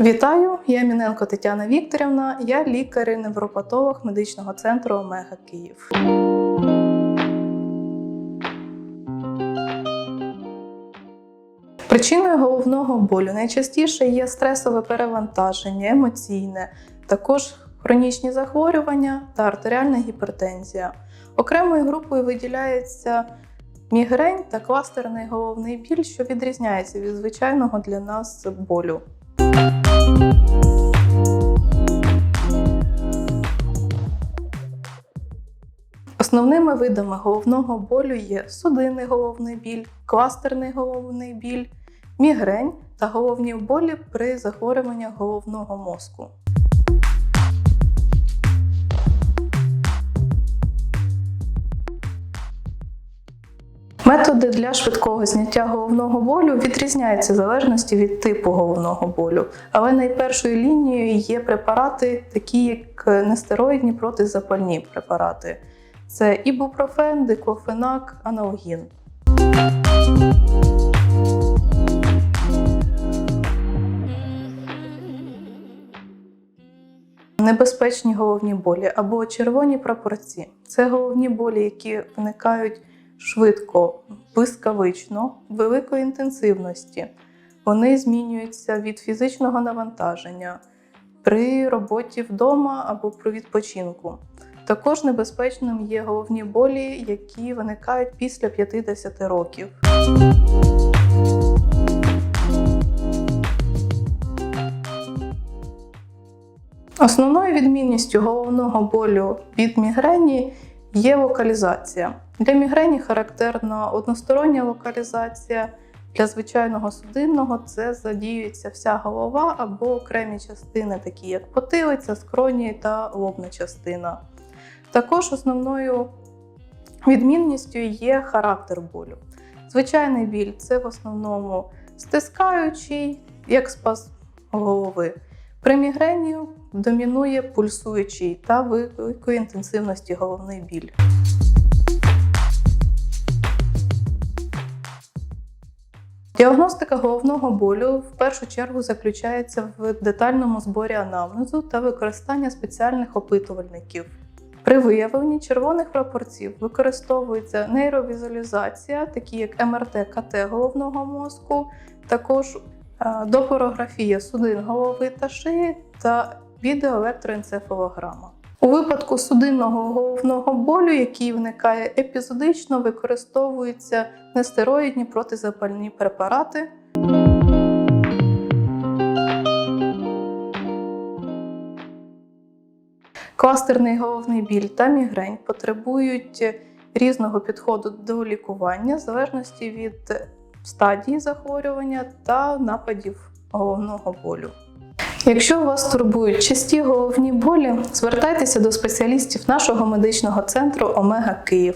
Вітаю, я Міненко Тетяна Вікторівна, я лікар-невропатолог медичного центру Омега Київ. Причиною головного болю найчастіше є стресове перевантаження, емоційне, також хронічні захворювання та артеріальна гіпертензія. Окремою групою виділяється мігрень та кластерний головний біль, що відрізняється від звичайного для нас болю. Основними видами головного болю є судинний головний біль, кластерний головний біль, мігрень та головні болі при захворюваннях головного мозку. Методи для швидкого зняття головного болю відрізняються в залежності від типу головного болю, але найпершою лінією є препарати, такі як нестероїдні протизапальні препарати. Це ібупрофен, диклофенак, аналгін. Небезпечні головні болі або червоні прапорці це головні болі, які виникають швидко, блискавично, великої інтенсивності. Вони змінюються від фізичного навантаження при роботі вдома або при відпочинку. Також небезпечним є головні болі, які виникають після 50 років. Основною відмінністю головного болю від мігрені є локалізація. Для мігрені характерна одностороння локалізація. Для звичайного судинного це задіюється вся голова або окремі частини, такі як потилиця, скроні та лобна частина. Також основною відмінністю є характер болю. Звичайний біль це в основному стискаючий, як спазм голови. При мігрені домінує пульсуючий та великої інтенсивності головний біль. Діагностика головного болю в першу чергу заключається в детальному зборі анамнезу та використання спеціальних опитувальників. При виявленні червоних прапорців використовується нейровізуалізація, такі як МРТ КТ головного мозку, також е, допорографія судин голови та шиї та відеоелектроенцефалограма. У випадку судинного головного болю, який виникає епізодично, використовуються нестероїдні протизапальні препарати. Кластерний головний біль та мігрень потребують різного підходу до лікування в залежності від стадії захворювання та нападів головного болю. Якщо вас турбують часті головні болі, звертайтеся до спеціалістів нашого медичного центру Омега Київ.